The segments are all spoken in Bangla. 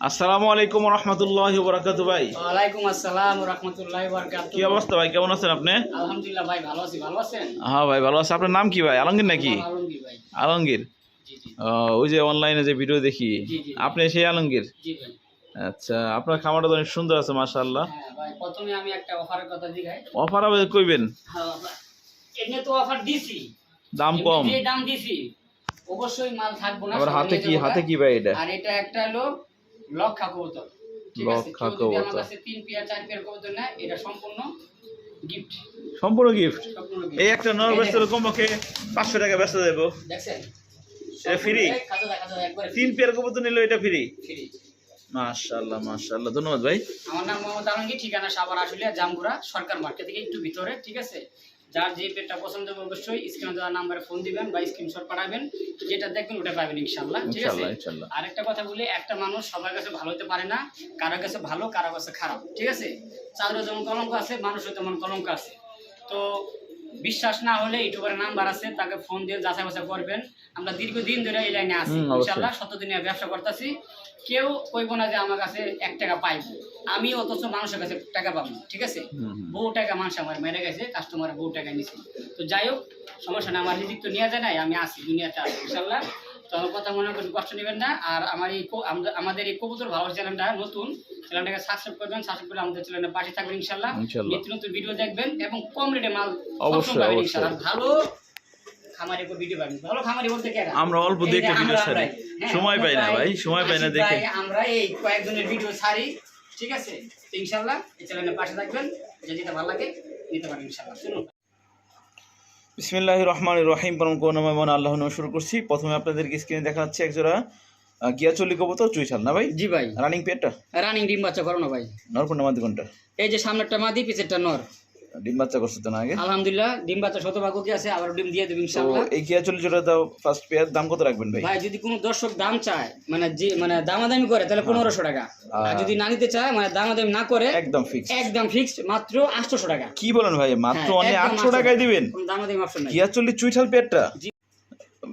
আসসালামু আলাইকুম রহমতুল্লাহ বরাকাতু ভাই। ওয়ালাইকুম আসসালাম রহমতুল্লাহ বরকাত কি অবস্থা ভাই? কেমন আছেন আপনি? আলহামদুলিল্লাহ ভাই ভালো আছি। ভালো আছেন? হ্যাঁ ভাই ভালো আছে। আপনার নাম কি ভাই? আলমগীর নাকি? আলমগীর ভাই। আলমগীর। ওই যে অনলাইনে যে ভিডিও দেখি। আপনি সেই আলমগীর? জি ভাই। আচ্ছা আপনার খামারটা তো অনেক সুন্দর আছে মাশাআল্লাহ। হ্যাঁ ভাই প্রথমে আমি একটা অফারের কথা দিঘাই অফার আবার কইবেন? হ্যাঁ। এমনি তো অফার দিছি। দাম কম। যে দাম দিছি অবশ্যই মাল থাকব না আবার হাতে কি হাতে। কি ভাই এটা? আর এটা একটা হলো লক্ষা কবুতর। ঠিক আছে লক্ষা কেউ যদি আমার কবুতর। কাছে তিন পেয়ার চার পেয়ার কবুতর নেয় এটা সম্পূর্ণ গিফট সম্পূর্ণ গিফট এই একটা নর ব্যস্ত কমপক্ষে পাঁচশো টাকা ব্যস্ত দেবো। দেখছেন? এটা একবারে তিন পেয়ার কবুতর নিলে এটা ফ্রি ফ্রি মাশাআল্লাহ মাশাআল্লাহ। ধন্যবাদ ভাই। আমার নাম মোহাম্মদ আলমগীর ঠিকানা সাভার আশুলিয়া জামগুড়া সরকার মার্কেট থেকে একটু ভিতরে ঠিক আছে? যার যে পেটটা পছন্দ হবে অবশ্যই স্ক্রিনে দেওয়া নাম্বারে ফোন দিবেন বা স্ক্রিনশট পাঠাবেন। যেটা দেখবেন ওটা পাবেন ইনশাল্লাহ ঠিক আছে? ইনশাআল্লাহ একটা আরেকটা কথা বলি একটা মানুষ সবার কাছে ভালো হতে পারে না কারও কাছে ভালো কারও কাছে খারাপ ঠিক আছে? চাদরে যেমন কলঙ্ক আছে মানুষও তেমন কলঙ্ক আছে। তো বিশ্বাস না হলে ইউটিউবের নাম্বার আছে তাকে ফোন দিয়ে যাচাই বাছাই করবেন। আমরা দীর্ঘদিন ধরে এই লাইনে আছি। ইনশাল্লাহ শতদিনের ব্যবসা করতেছি। কেউ কইব না যে আমার কাছে এক টাকা পাইব। আমি অথচ মানুষের কাছে টাকা পাবো ঠিক আছে। বহু টাকা মানুষ আমার মেরে গেছে কাস্টমার বহু টাকা নিছে। তো যাই হোক সমস্যা না আমার রিজিক তো নিয়ে যায় নাই আমি আছি দুনিয়াতে আছি ইনশাল্লাহ তো আমার কথা মনে করেন কষ্ট নেবেন না। আর আমার এই আমাদের এই কবুতর ভালো চ্যানেলটা নতুন। চ্যানেলটাকে সাবস্ক্রাইব করবেন সাবস্ক্রাইব করে আমাদের চ্যানেলে পাশে থাকবেন ইনশাল্লাহ ইনশাল্লাহ। নিত্য নতুন ভিডিও দেখবেন এবং কম রেটে মাল অবশ্যই, আর ভালো খামারি ভিডিও পাবেন ভালো খামারি বলতে কে আমরা অল্প দেখে ভিডিও ছাড়ি। সময় পাই না ভাই, সময় পাই না দেখে। আমরা এই কয়েকজনের ভিডিও ছাড়ি ঠিক আছে? তো ইনশাল্লাহ এই চ্যানেলের পাশে থাকবেন। যে যেটা ভালো লাগে নিতে পারেন ইনশাল্লাহ শুনুন বিসমিল্লাহ রহমান রহিম। পরম মন আল্লাহ নামে শুরু করছি। প্রথমে আপনাদেরকে স্ক্রিনে দেখা যাচ্ছে একজোড়া গিয়া চল্লি কবুতর চুইশাল না ভাই? জি ভাই। রানিং পেয়ারটা রানিং ডিম বাচ্চা করো না ভাই। নরকুন্ডা মাদি কোনটা? এই যে সামনেরটা মাদি পিছেরটা নর। ডিম বাচ্চা করছে তো না আগে? আলহামদুলিল্লাহ ডিম বাচ্চা শতভাগ্য কি আছে আবার ডিম দিয়ে দেবো তো ইনশাল্লাহ এই জোড়া দাও ফার্স্ট পেয়ার দাম কত রাখবেন ভাই? ভাই যদি কোনো দর্শক দাম চায় মানে যে মানে দামাদামি করে তাহলে পনেরোশো টাকা। আর যদি না নিতে চায় মানে দামাদামি না করে একদম ফিক্স একদম ফিক্সড মাত্র আটশোশো টাকা। কি বলেন ভাই মাত্র হ্যাঁ, অনেক আটশো 800 টাকায় দিবেন। দামাদামি অপশন নাই। গিয়া চল্লি চুইঠাল পেয়ারটা।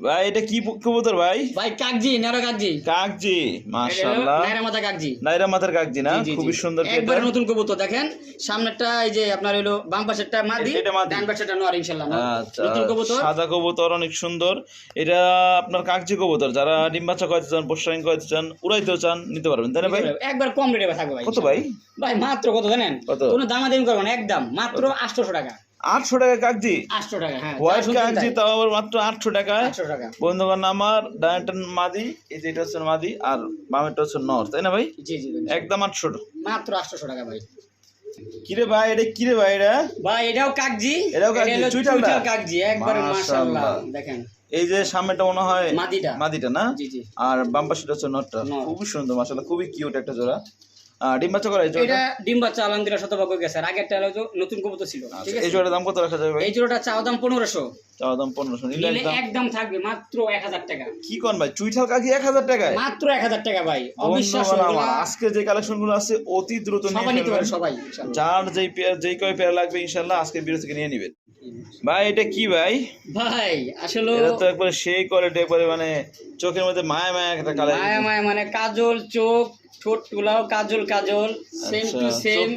ভাই এটা কি কবুতর ভাই? ভাই কাকজি নেরো কাকজি। কাকজি মাশাআল্লাহ। নাইরা মাথা কাকজি। নাইরা মাথার কাকজি না। খুবই সুন্দর একবারে নতুন কবুতর দেখেন। সামনেরটা এই যে আপনার হলো বাম পাশেরটা মাদি ডান পাশেরটা নর ইনশাআল্লাহ। আচ্ছা নতুন কবুতর। সাদা কবুতর অনেক সুন্দর। এটা আপনার কাগজি কবুতর যারা ডিম বাচ্চা করতে চান পোস্টারিং করতে চান উড়াইতেও চান নিতে পারবেন তাই না ভাই? একবার কম রেটে থাকবে ভাই কত ভাই? ভাই মাত্র কত জানেন? কত? কোনো দামাদামি করব না একদম। মাত্র আটশোশো টাকা। আটশো টাকা কাগজি আটশো টাকা হ্যাঁ হোয়াইট কাগজি তাও আবার মাত্র আটশো টাকায়। বন্ধুগণ আমার ডায়াটা মাদি এই যে এটা হচ্ছে মাদি আর বামেরটা হচ্ছে নর তাই না ভাই। একদম আটশো মাত্র আটশোশো টাকা ভাই। কিরে ভাই এটা কিরে ভাই এটা? ভাই এটাও কাকজি। এটাও? চুইঠাল কাকজি একবারে মাশাআল্লাহ। মাশাআল্লাহ দেখেন। এই যে সামনেটা মনে হয় মাদিটা। মাদিটা না? আর বাম পাশেটা হচ্ছে নরটা। নর। খুবই সুন্দর মাসাল্লাহ খুবই কিউট একটা জোড়া। ডিম বাচ্চা করা এই এটা ডিম বাচ্চা আলহামদুলিল্লাহ শতভাগ্য গেছে। আর আগেরটা হলো নতুন কবুতর ছিল। ঠিক আচ্ছা, আছে? এই জোড়ার দাম কত রাখা যাবে এই জোড়াটা চাওয়া দাম পনেরোশো। চাওয়া দাম পনেরোশো। নিলে নিলে একদম একদম থাকবে মাত্র এক হাজার টাকা। কি কোন ভাই? চুইঠাল কাকি এক হাজার মাত্র এক হাজার টাকা ভাই। অবিশ্বাস আজকে যে আছে অতি দ্রুত নিয়ে সবাই নিতে পারে সবাই যার যেই পেয়ার যেই কয় পেয়ার লাগবে ইনশাল্লাহ আজকে থেকে নিয়ে নিবেন। ভাই এটা কি ভাই? ভাই আসলে এটা তো একবারে সেই কোয়ালিটি একবারে মানে চোখের মধ্যে মায়া মায়া একটা কালার মায়া মায়া মানে কাজল চোখ ঠোঁট গুলাও কাজল কাজল সেম টু সেম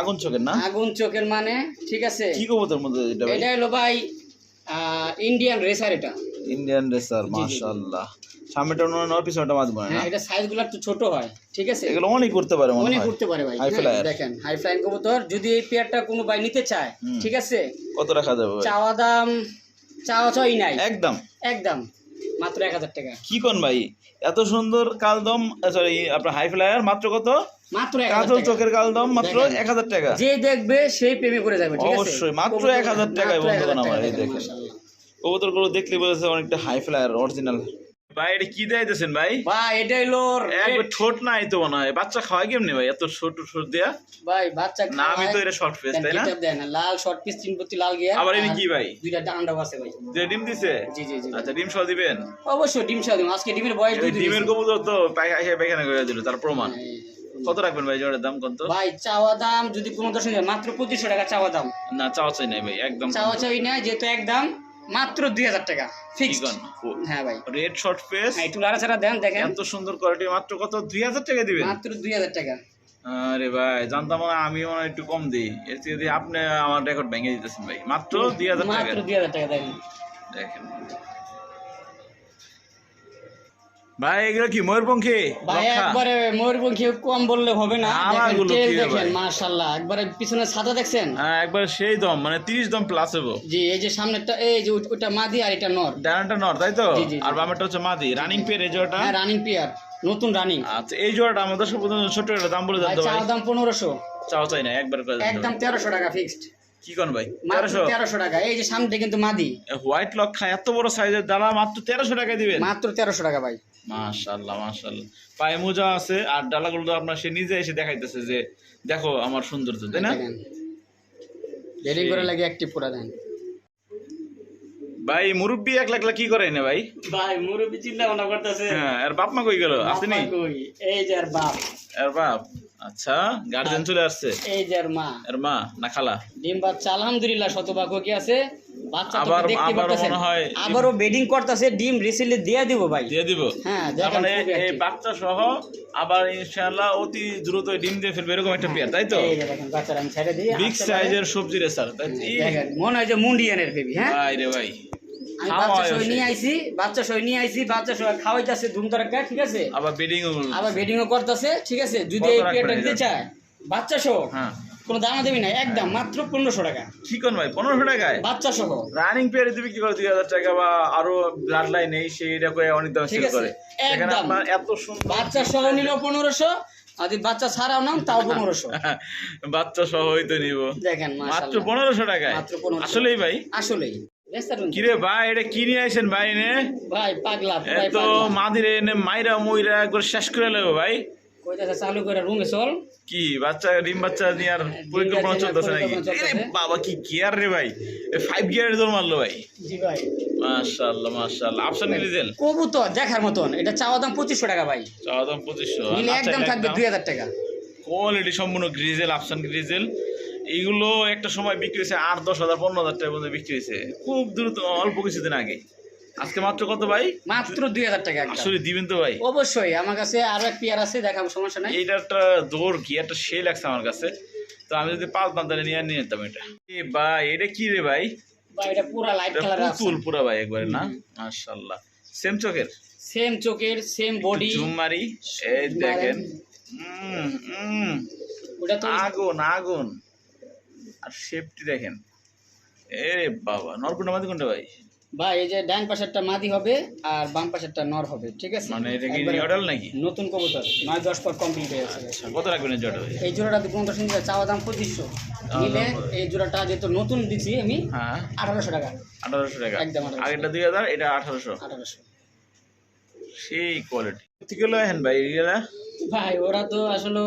আগুন চোখের না? আগুন চোখের মানে ঠিক আছে? কি কবুতর মধ্যে এটা এটা হলো ভাই ইন্ডিয়ান রেসার এটা। ইন্ডিয়ান রেসার মাশাআল্লাহ। সামনেটা অন্য নর পিছনেটা মাঝ বনে না? হ্যাঁ এটা সাইজগুলো একটু ছোট হয় ঠিক আছে? এগুলো অনেক করতে পারে অনেক উঠতে পারে ভাই। হ্যাঁ, দেখেন হাই ফ্লাইং কবুতর যদি এই পেয়ারটা কোনো ভাই নিতে চায় ঠিক আছে? কত রাখা যাবে চাওয়া দাম চাওয়া চাই নাই। একদম। একদম। মাত্র এক হাজার টাকা। কি কোন ভাই? এত সুন্দর কালদম সরি আপনার হাই ফ্লায়ার মাত্র কত? মাত্র কাজল চোখের কালদম মাত্র এক হাজার টাকা। যে দেখবে সেই প্রেমে পড়ে যাবে অবশ্যই, মাত্র এক হাজার টাকায় বন্ধুগণ আমার, এই দেখে দেখেন। মাশাআল্লাহ। কবুতরগুলো দেখলে বলেছে অনেকটা হাই ফ্লায়ার অরিজিনাল ভাই এটা কি দেখাইতেছেন ভাই? ভাই এটা হলো একবার ঠোঁট নাই তো মনে হয়। বাচ্চা খাওয়াই কেমনি ভাই? এত ছোট ছোট দেয়া? ভাই বাচ্চা না আমি তো এটা শর্ট ফেস তাই না? লাল শর্ট পিস তিন প্রতি লাল গিয়া আবার আর কি ভাই? দুইটা ডান্ডাও আছে ভাই। যে ডিম দিছে? জি জি জি। আচ্ছা ডিম সহ দিবেন? অবশ্যই ডিম সাদম আজকে ডিমের বয়স দুই ডিমের কবুতর তো পায়খানা করে দিল তার প্রমাণ। কত রাখবেন ভাই জোড়ার দাম কত? ভাই চাওয়া দাম যদি কোনো দর্শক মাত্র পঁচিশশো টাকা চাওয়া দাম। না চাওয়া চাই নাই ভাই একদম চাওয়া চাই না যেহেতু একদম মাত্র দুই হাজার টাকা। ফিক্সড হ্যাঁ ভাই। রেড শর্ট হ্যাঁ, একটু লাড়াচাড়া দেন দেখেন। এত সুন্দর কোয়ালিটি মাত্র কত? দুই হাজার টাকা দিবেন? মাত্র দুই হাজার টাকা। আরে ভাই জানতাম না আমি মনে একটু কম দিই। এর থেকে দিয়ে আপনি আমার রেকর্ড ভেঙে দিতেছেন ভাই। মাত্র দুই হাজার টাকা। মাত্র দুই হাজার টাকা দেখেন দেখেন। ভাই এগুলো কি ময়ূরপঙ্খী? ভাই একবারে ময়ূরপঙ্খী কম বললে হবে না। দেখেন টেল কি দেখেন মাশাআল্লাহ একবারে পিছনে সাদা দেখছেন? হ্যাঁ একবার সেই দম মানে তিরিশ দম প্লাস হব। জি এই যে সামনেরটা এই যে ওইটা মাদি আর এটা নর। ডানাটা নর তাই তো। আর বামেরটা হচ্ছে মাদি। রানিং পেয়ার এই জোড়াটা? হ্যাঁ রানিং পেয়ার নতুন রানিং আচ্ছা এই জোড়াটা আমাদের সব ছোট একটা দাম বলে তো ভাই। চাওয়া দাম পনেরোশো। চাও চাই না একবার করে একদম ভাই। তেরোশো টাকা ফিক্সড কি কোন ভাই? মাত্র তেরোশো? তেরোশো টাকা। এই যে সামনে কিন্তু মাদি। হোয়াইট লক্ষা এত বড় সাইজের ডালা মাত্র তেরোশো টাকা দিবেন। মাত্র তেরোশো টাকা ভাই। মাশাল্লাহ মাশাল্লাহ পায়ে মোজা আছে আর ডালাগুলো তো আপনার সে নিজে এসে দেখাইতেছে যে দেখো আমার সৌন্দর্য তাই না? বেডিং করে লাগে অ্যাক্টিভ করে দেন। ভাই মুরব্বি এক লাখ লাখ কি করে না ভাই? ভাই মুরব্বি চিন্তা ভাবনা করতেছে। হ্যাঁ আর বাপ মা কই গেল? আসেনি? এই যে আর বাপ। আর বাপ? আচ্ছা গার্জেন চলে আসছে। এই যে আর মা। আর মা না খালা? ডিম বাচ্চা আলহামদুলিল্লাহ শতভাগ্য কি আছে বাচ্চা তো আবার- পারতেছেন মনে হয়- আবারও বেডিং করতেছে ডিম রিসিলি দিয়ে দিব ভাই। দিয়ে দিব? হ্যাঁ মানে এই বাচ্চা সহ আবার ইনশাআল্লাহ অতি দ্রুত ডিম দিয়ে ফেলবে এরকম একটা পেয়ার তাই তো? এই দেখেন বাচ্চারা আমি ছেড়ে দিই বিগ সাইজের সবজি রে স্যার তাই দেখেন মনে হয় যে মুন্ডিয়ানের বেবি হ্যাঁ? ভাই রে ভাই। বাচ্চা সই নিয়ে আইছি বাচ্চা সই নিয়ে আইছি বাচ্চা সই খাওয়াইতেছে ধুম তরকা ঠিক আছে? আবার বেডিং আবার বেডিংও করতেছে ঠিক আছে? যদি এই পেয়ারটা দিতে চায় বাচ্চা সহ হ্যাঁ। কোনো দামা দেবি না একদম মাত্র পনেরোশো টাকা। কি কোন ভাই পনেরোশো টাকায়? বাচ্চা সহ। রানিং পেয়ারে দিবি কি করে দুই হাজার টাকা বা আরও ব্লাড লাইন নেই সেইটা করে অনেক দাম ঠিক সেল আছে, করে। এখানে একদম। আপনার এত সুন্দর বাচ্চা সহ নিল পনেরোশো বাচ্চা ছাড়াও নাম তাও পনেরোশো। বাচ্চা সহ হইতো নিব। দেখেন মাত্র পনেরোশো টাকায়? আসলেই ভাই? আসলেই। কিরে ভাই এটা কি নিয়ে আসেন ভাই নে ভাই পাগলা এত মাদিরে এনে মাইরা মুইরা একবার শেষ করে নেব ভাই। কইতাছে চালু করে রুমে চল। কি বাচ্চা ডিম বাচ্চা নিয়ে আর পরিকল্পনা চলতেছে নাকি? বাবা কি গিয়ার রে ভাই। ফাইভ গিয়ারের দৌড় মারলো ভাই। জি ভাই। মাশাআল্লাহ মাশাআল্লাহ। আফসান গ্রিজেল কবুতর দেখার মতন। এটা চাওয়া দাম পঁচিশশো টাকা ভাই। চাওয়া দাম পঁচিশশো। নিলে একদম থাকবে দুই হাজার টাকা। কোয়ালিটি সম্পূর্ণ গ্রিজেল আফসান গ্রিজেল এইগুলো একটা সময় বিক্রি হয়েছে আট দশ হাজার পনেরো হাজার টাকার মধ্যে বিক্রি হয়েছে। খুব দ্রুত অল্প কিছুদিন আগে। আজকে মাত্র কত ভাই? মাত্র দুই হাজার টাকা। আসলে দিবেন তো ভাই? অবশ্যই আমার কাছে আরও এক পেয়ার আছে দেখাবো সমস্যা নাই। এটা একটা দৌড় কি? একটা সে লাগছে আমার কাছে। তো আমি যদি পাঁচ তাহলে নিয়ে নিয়ে নিতাম এটা। এ ভাই এটা কি রে ভাই? এটা পুরা লাইট কালার পুতুল পুরা ভাই একবারে না? মাশাআল্লাহ। সেম চোখের? সেম চোখের সেম বডি জুমারি এই দেখেন। উম, উম, ওটা তো আগুন আগুন। আর শেপটি দেখেন। এ বাবা নরকুন্ডা মাদি কোনটা ভাই? ভাই এই যে ডান পাশেরটা মাদি হবে আর বাম পাশেরটা নর হবে ঠিক আছে? মানে এটা কি একবারে নাকি? নতুন কবুতর নয় দশ পর কমপ্লিট হয়ে গেছে। আচ্ছা কত রাখবেন এই জোড়া ভাই? এই জোড়াটা দুপুর শুনতে চাওয়া দাম পঁচিশশো। নিলে এই জোড়াটা যেহেতু নতুন দিচ্ছি আমি হ্যাঁ। আঠারোশো টাকা। আঠারোশো টাকা। একদম 1800 আগেরটা দুই হাজার এটা আঠারোশো। আঠারোশো। সেই কোয়ালিটি থেকে লো হেন ভাই এগুলা? ভাই ওরা তো আসলে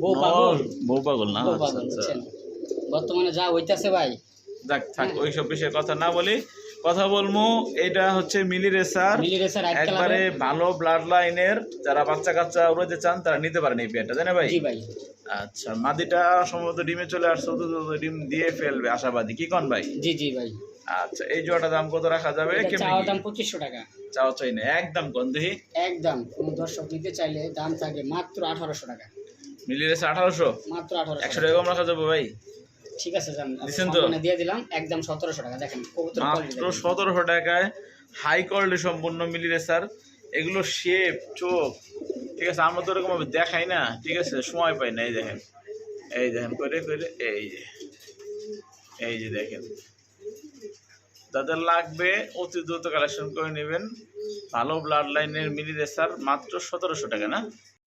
বউ পাগল। বউ পাগল না? আচ্ছা, আচ্ছা। বর্তমানে যা হইতাছে ভাই। যাক থাক ওইসব বিষয়ে কথা না বলি। কথা বলব এটা হচ্ছে মিলি রেসার রেসার একবারে ভালো ব্লাড লাইনের যারা বাচ্চা কাচ্চা উড়াতে চান তারা নিতে পারেন এই পেয়ারটা তাই না ভাই? জি ভাই। আচ্ছা মাদিটা সম্ভবত ডিমে চলে আসছে ডিম দিয়ে ফেলবে আশাবাদী। কি কন ভাই? জি জি ভাই। আচ্ছা এই জোড়াটা দাম কত রাখা যাবে? চাওয়া? দাম পঁচিশশো টাকা। চাও চাই না একদম কন দেখি। একদম কোনো দর্শক নিতে চাইলে দাম থাকে মাত্র আঠারোশো টাকা। মিলি রেসে আঠারোশো? মাত্র আঠারোশো একশো টাকা কম রাখা যাবে ভাই? ঠিক আছে তো? সম্মানে দিয়ে দিলাম একদম সতেরোশো টাকা দেখেন মাত্র সতেরোশো টাকায় হাই কোয়ালিটি সম্পূর্ণ মিলি রেসার এগুলো শেপ চোখ ঠিক আছে আমরা তো ওরকম ভাবে দেখাই না ঠিক আছে সময় পাই না এই দেখেন। এই দেখেন করে করে এই যে এই যে দেখেন। যাদের লাগবে অতি দ্রুত কালেকশন করে নেবেন। ভালো ব্লাড লাইনের মিলি রেসার মাত্র সতেরোশো টাকা না?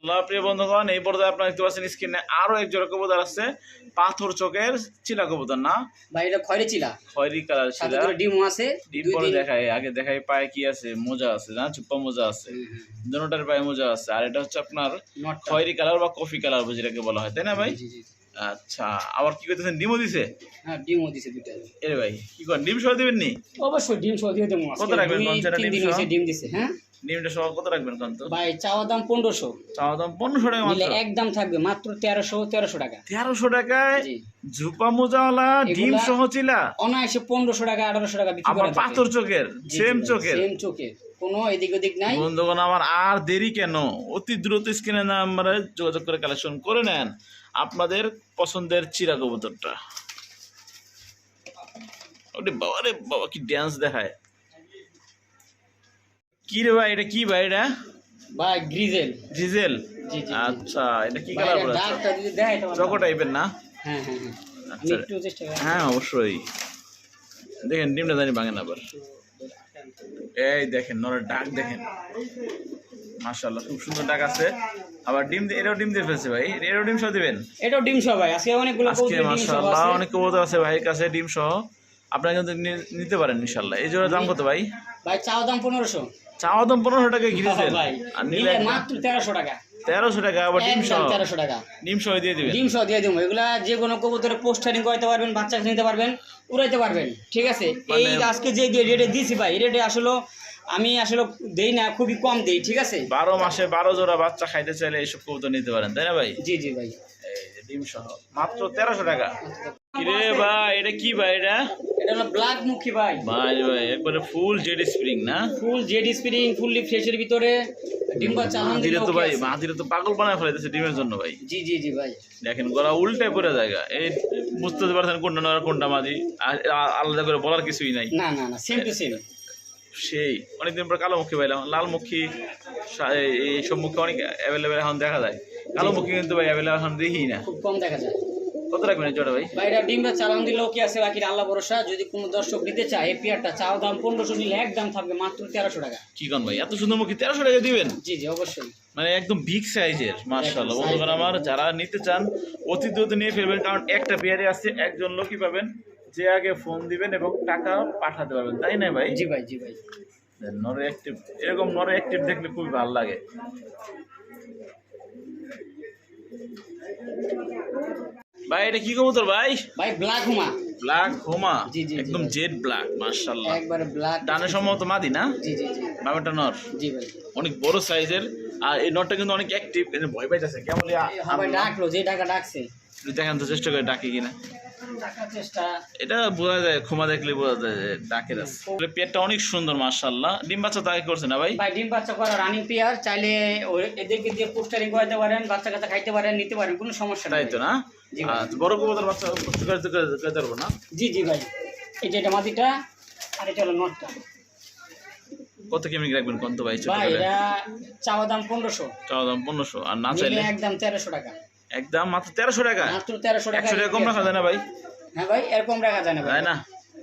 আল্লাহ প্রিয় বন্ধুগণ এই পর্যায়ে আপনারা দেখতে পাচ্ছেন স্ক্রিনে আরও এক জোড়া কবুতর আছে পাথর চোখের চিলা কবুতর না? ভাই এটা খয়রে চিলা। খয়েরি কালার সাথে করে ডিমও আছে ডিম পরে দেখায় আগে দেখাই পায়ে কি আছে মোজা আছে না চুপ্পা মোজা আছে। হুম। পায়ে মোজা আছে। আর এটা হচ্ছে আপনার খয়েরি কালার বা কফি কালার যেটাকে বলা হয় তাই না ভাই। আচ্ছা আবার কি করতেছেন? ডিমও দিছে? হ্যাঁ ডিমও দিছে দুইটা। এরে ভাই কি করেন? ডিম সহ দিবেন নি অবশ্যই ডিম সহ দিয়ে দেবো কত রাখবেন? ডিম ডিম দিছে হ্যাঁ? সহ কত রাখবেন কন্ত ভাই চাওয়া দাম পনেরোশো। চাওয়া দাম পনেরোশো টাকা মাত্র? একদম থাকবে মাত্র তেরোশো তেরোশো টাকা। তেরোশো টাকায় মোজাওয়ালা ডিম সহ চিলা? অনায়াসে পনেরোশো টাকা আঠারোশো টাকা বিক্রি করে পাথর চোখের সেম চোখের? সেম চোখের। কোনো এদিক ওদিক নাই। বন্ধুগণ আমার আর দেরি কেন? অতি দ্রুত স্ক্রিনে নাম্বারে যোগাযোগ করে কালেকশন করে নেন আপনাদের পছন্দের চিরা কবুতরটা। ওরে বাবা রে বাবা কি ড্যান্স দেখায়। কি রে ভাই? এটা কি ভাই? এটা? ভাই গ্রিজেল। জি আচ্ছা এটা কি কালার বলে? চকো টাইপের না? হ্যাঁ হ্যাঁ হ্যাঁ। আচ্ছা। হ্যাঁ অবশ্যই। দেখেন ডিমটা জানি ভাঙেন আবার। এই দেখেন নরের ডাক দেখেন। মাশাআল্লাহ খুব সুন্দর ডাক আছে। আবার ডিম এটাও ডিম দিয়ে ফেলছে ভাই। এটাও ডিম সহ দিবেন? এটাও ডিম সহ ভাই। আজকে অনেকগুলো আজকে মাশাআল্লাহ অনেক কবুতর আছে ভাইয়ের কাছে ডিম সহ। আপনারা কিন্তু নিতে পারেন ইনশাআল্লাহ। এই জোড়ার দাম কত ভাই? ভাই চাওয়া দাম পনেরোশো। চাওয়া দাম পনেরোশো টাকা ঘিরেছেন ভাই। আর নিলে মাত্র তেরোশো টাকা। তেরোশো টাকা আবার ডিম সহ একদম তেরোশো টাকা। ডিম সহ দিয়ে দিবেন? ডিম সহ দিয়ে দেবো। এগুলা যে কোনো কবুতরে পোস্টারিং করতে পারবেন বাচ্চা নিতে পারবেন উড়াইতে পারবেন। ঠিক আছে? এই মানে- আজকে যে রেটে দিয়েছি ভাই রেটে আসলে আমি আসলে দেই না খুবই কম দেই ঠিক আছে? বারো মাসে বারো জোড়া বাচ্চা খাইতে চাইলে এইসব কবুতর নিতে পারেন তাই না ভাই? জি জি ভাই। এই ডিম সহ। মাত্র তেরোশো টাকা। কিরে ভাই এটা কি ভাই এটা? এটা হলো ব্ল্যাক মুখী ভাই। ভাই ভাই একবারে ফুল জেড স্প্রিং না? ফুল জেড স্প্রিং ফুললি ফ্রেশের ভিতরে ডিম আলহামদুলিল্লাহ তো ভাই মাদিরে তো পাগল বানায় ফেলাইতেছে ডিমের জন্য ভাই। জি জি জি ভাই। দেখেন গলা উল্টে পড়ে জায়গা। এই বুঝতে পারছেন কোনটা নয় কোনটা মাদি আলাদা করে বলার কিছুই নাই। না না না সেম টু সেম সেই অনেকদিন পর কালো মুখী পাইলাম লাল মুখী এই- এই সব মুখে অনেক অ্যাভেলেবেল এখন দেখা যায়। কালো মুখী কিন্তু ভাই অ্যাভেলেবেল এখন দেখি না। খুব কম দেখা যায়। কত রাখবেন জোড়া ভাই? ভাই এটা ডিম বাচ্চা আলহামদুলিল্লাহ ওকে আছে বাকি আল্লাহ ভরসা। যদি কোনো দর্শক নিতে চায় এই পেয়ারটা চাও দাম পনেরোশো নিলে একদম থাকবে মাত্র তেরোশো টাকা। কি কন ভাই এত সুন্দর মুখী তেরোশো টাকা দিবেন? জি জি অবশ্যই। মানে একদম বিগ সাইজের মার্শাল্লাহ size বন্ধুগণ আমার যারা নিতে চান অতি দ্রুত নিয়ে ফেলবেন কারণ একটা পেয়ারে আছে একজন লোকই পাবেন। যে আগে ফোন দিবেন এবং টাকা পাঠাতে পারবেন তাই না ভাই? জি ভাই জি ভাই। নরে অ্যাক্টিভ এরকম নরে অ্যাক্টিভ দেখলে খুবই ভালো লাগে। ভাই এটা কি কবুতর ভাই? ভাই ব্ল্যাক হুমা। ব্ল্যাক হোমা? জি, জি, জি, একদম জেড ব্ল্যাক মার্শাল্লাহ একবারে ব্ল্যাক ডানে সম্ভবত মাদি না? জি জি জি। বাবাটা নর? জি ভাই। অনেক বড় সাইজের। আর এই নটটা কিন্তু অনেক অ্যাক্টিভ ভয় পাইতেছে। কেমন ভাই ডাকলো যে ডাকা ডাকছে। দেখেন দেখান তো চেষ্টা করে ডাকে কিনা। এটা বোঝা যায় ক্ষমা দেখলে বোঝা যায় যে ডাকের আছে। পেটটা অনেক সুন্দর মার্শাল্লাহ ডিম বাচ্চা তাকে করছে না ভাই? ভাই ডিম বাচ্চা করা রানিং পেয়ার চাইলে এদেরকে দিয়ে পোস্টারিং করাতে পারেন বাচ্চা কাচ্চা খাইতে পারেন নিতে পারেন কোনো সমস্যা নাই তো না? বড় কবুতর বাচ্চা কষ্ট করে করতে পারব না? জি জি ভাই। এই যে এটা মাটিটা আর এটা হলো নটটা। কত কেমি রাখবেন কত ভাই ভাই এটা চাওয়া দাম পনেরোশো। চাওয়া দাম পনেরোশো আর না চাইলে? একদম তেরোশো টাকা। একদম মাত্র তেরোশো টাকা। মাত্র তেরোশো টাকা একশো টাকা কম রাখা যায় না ভাই? হ্যাঁ ভাই এরকম রাখা যায় না ভাই। না?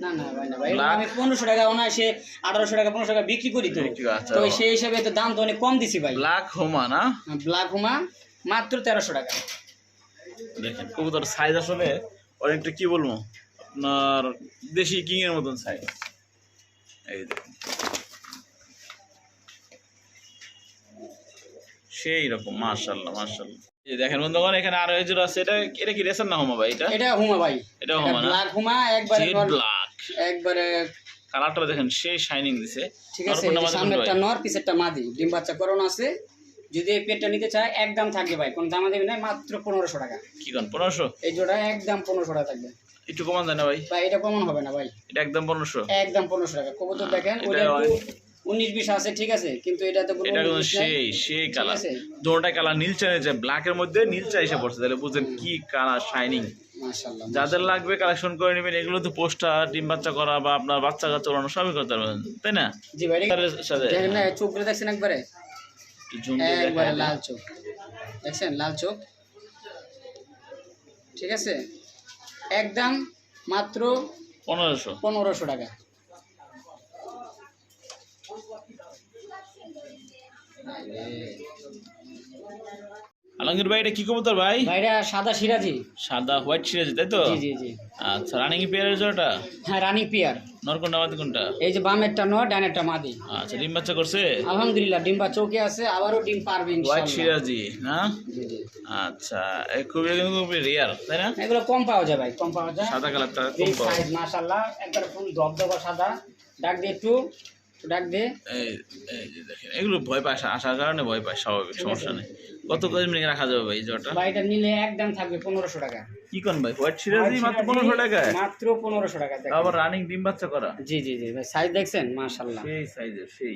না না ভাই না ভাই আমি পনেরোশো টাকা অনায়াসে আঠারোশো টাকা পনেরোশো টাকা বিক্রি করি তো। আচ্ছা। তো সেই হিসাবে তো দাম তো অনেক কম দিছি ভাই। ব্ল্যাক হোমা না? ব্ল্যাক হুমা মাত্র তেরোশো টাকা। দেখেন কবুতর সাইজ আসলে অনেকটা কি বলব? আপনার দেশি কিং এর মতন সাইজ এই দেখুন। সেই রকম মার্শাল্লাহ মার্শাল্লাহ এই দেখেন বন্ধুগণ এখানে আরও একজন আছে এটা এটা কি রেসার না হোমা ভাই? এটা? এটা হুমা ভাই। এটা হুমা না? ব্ল্যাক হুমা একবারে ব্ল্যাক একবারে কালারটা দেখেন সেই শাইনিং দিছে। ঠিক আছে সামনেরটা নর পিছেরটা মাদি। ডিম বাচ্চা করোনা আছে। যদি এই পেটটা নিতে চায় একদম থাকবে ভাই। কোন দামা দেবে না মাত্র পনেরোশো টাকা। কি কোন পনেরোশো? এই জোড়া একদম পনেরোশো টাকা থাকবে। একটু কমান যায় না ভাই। ভাই এটা কমন হবে না ভাই। এটা একদম পনেরোশো। একদম পনেরোশো টাকা। কবুতর দেখেন এটা উনিশ বিশ আছে ঠিক আছে? কিন্তু এটা 19 নাই। সেই সেই কালার কালার নীলচা নিচে ব্ল্যাকের মধ্যে নীলচা এসে পড়ছে। তাহলে কি কালার শাইনিং মাশাআল্লাহ যাদের লাগবে কালেকশন করে নেবেন। এগুলো তো পোস্টার ডিম বাচ্চা করা বা আপনার বাচ্চা কাচ্চা ওড়ানো সবই করতে পারবেন। তাই না? জি ভাই এটা- দেখেন না চোখ করে দেখছেন একবারে? একবারে লাল চোখ। দেখছেন? লাল চোখ। ঠিক আছে? একদম মাত্র পনেরোশো। পনেরোশো টাকা। আলমগীর ভাই এটা কি কবুতর ভাই? ভাইরা সাদা সিরাজি। সাদা হোয়াইট সিরাজ তাই তো? জি জি জি। আচ্ছা রানিং পেয়ারের জোড়াটা? হ্যাঁ রানী পিয়ার নরকোনটা মাদি কোনটা? এই যে বামেরটা নয় ডানেরটা মাদি। আচ্ছা ডিম বাচ্চা করছে? আলহামদুলিল্লাহ ডিম্বা চৌকে আছে আবারও ডিম পারবে হোয়াইট সিরাজি না? জি জি। আচ্ছা এ খুবই কিন্তু খুবই রেয়ার তাই না? এগুলো কম পাওয়া যায় ভাই কম পাওয়া যায়। সাদা কালারটা এই কম পাওয়া মাশাআল্লাহ। একবার ফুল ধবধবা সাদা। ডাক দিয়ে একটু ডাক দে। এই এই যে দেখেন এগুলো ভয় পায় আসার কারণে ভয় পায় স্বাভাবিক সমস্যা নেই। কত মিনিট রাখা যাবে ভাই বা এটা নিলে একদম থাকবে পনেরোশো টাকা। কি কোন ভাই? হোয়াইট সিরাজি মাত্র পনেরোশো টাকায়? মাত্র পনেরোশো টাকা। আবার রানিং ডিম বাচ্চা করা? জি জি জি ভাই সাইজ দেখছেন? মাশাল্লাহ সেই সাইজের সেই।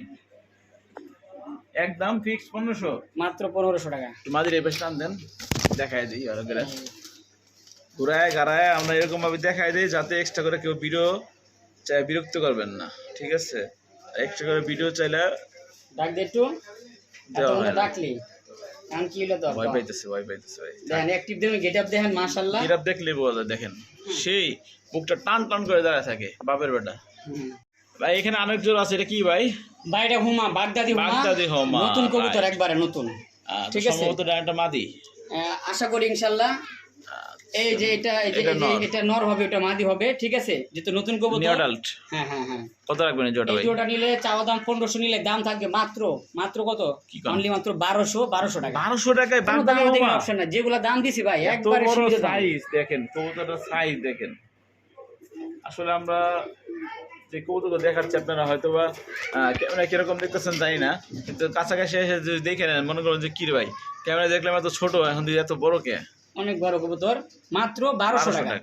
একদম ফিক্স পনেরোশো। মাত্র পনেরোশো টাকা। মাঝের এই টান দেন দেখাই দিই করে। ঘুরায় গাড়ায় আমরা এরকম ভাবে দেখাই দিই যাতে এক্সট্রা করে কেউ ভিডিও চাই বিরক্ত করবেন না ঠিক আছে? এক্সট্রা করে ভিডিও চাইলে ডাক দে একটু। ডাকলি। কারণ কি হলো তো ভয় পাইতেছে ভয় পাইতেছে ভাই। দেখেন অ্যাক্টিভ দেখেন গেট আপ দেখেন দেখলে বোঝা যায়, দেখেন। সেই বুকটা টান টান করে দাঁড়ায় থাকে বাপের বেটা। ভাই এখানে আরেক জোর আছে এটা কি ভাই? বাইরে হুমা বাগদাদি হুমা। বাগদাদি হুমা, নতুন কবুতর. একবারে নতুন। ঠিক আছে। সম্ভবত এটা একটা মাদি আশা করি ইনশাল্লাহ এই যে এটা এই যে এটা নর। হবে ওটা মাদি হবে ঠিক আছে? যেহেতু নতুন কবুতর নিউডাল্ট হ্যাঁ হ্যাঁ হ্যাঁ। কত রাখবেন এই এই ভাই? জোড়া নিলে চাওয়া দাম পনেরোশো নিলে দাম থাকবে মাত্র মাত্র কত? অনলি মাত্র বারোশো বারোশো টাকা। বারোশো টাকায় কোনো বাগদা দামাদামি হুমা। option নাই। যেগুলা দাম দিছি ভাই একবারে দাম। সাইজ দেখেন কবুতরটার সাইজ দেখেন। আসলে আমরা যে কবুতর দেখাচ্ছি আপনারা হয়তো বা ক্যামেরা কীরকম দেখতেছেন জানি না। কিন্তু কাছাকাছি এসে যদি দেখে নেন মনে করেন যে কি রে ভাই ক্যামেরা দেখলে এত ছোট এখন এত বড় কে? অনেক বড় কবুতর মাত্র বারোশো টাকা।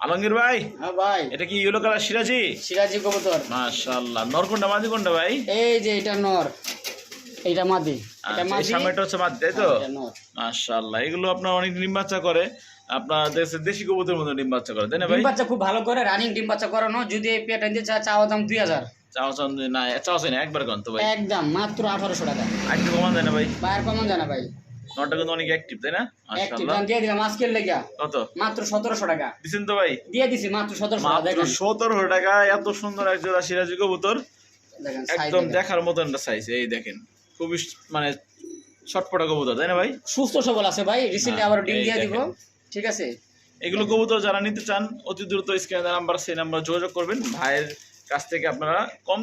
আলমগীর ভাই হ্যাঁ ভাই। এটা কি ইয়েলো কালার সিরাজি সিরাজি কবুতর। মাশাআল্লাহ। নর কোনটা মাদি কোনটা ভাই? এই যে এটা নর। এটা মাদি। এটা আচ্ছা, মাদি। সামনেটা হচ্ছে মাদি তাই তো? মাশাআল্লাহ। এগুলো আপনার অনেক ডিম বাচ্চা করে। আপনার দেশে দেশি কবুতরের মতো ডিম বাচ্চা করে তাই না ভাই? ডিম বাচ্চা খুব ভালো করে রানিং ডিম বাচ্চা করানো। যদি এই পেট আনতে চা চাওয়া দাম দুই হাজার। চাও চাও না চাও চাই না একবার কন তো ভাই। একদম মাত্র আঠারোশো টাকা। একটু কমান যায় না ভাই। বাইর কমন জানা ভাই। নটা কিন্তু অনেক অ্যাক্টিভ তাই না? মাশাআল্লাহ। দিয়ে দিলাম আজকের লেগা। কত? মাত্র সতেরোশো টাকা। দিছেন তো ভাই? দিয়ে দিছি মাত্র সতেরোশো টাকা মাত্র দেখেন। সতেরোশো টাকা এত সুন্দর এক জোড়া সিরাজি কবুতর। একদম দেখার মতো একটা সাইজ এই দেখেন। খুবই মানে ছটপটা কবুতর তাই না ভাই? সুস্থ সবল আছে ভাই রিসেন্টলি হ্যাঁ, আবার ডিম দিয়ে দিব। ঠিক আছে? এগুলো কবুতর যারা নিতে চান অতি দ্রুত স্ক্যান নাম্বার সেই নাম্বার যোগাযোগ করবেন। ভাইয়ের কাছ থেকে আপনারা কম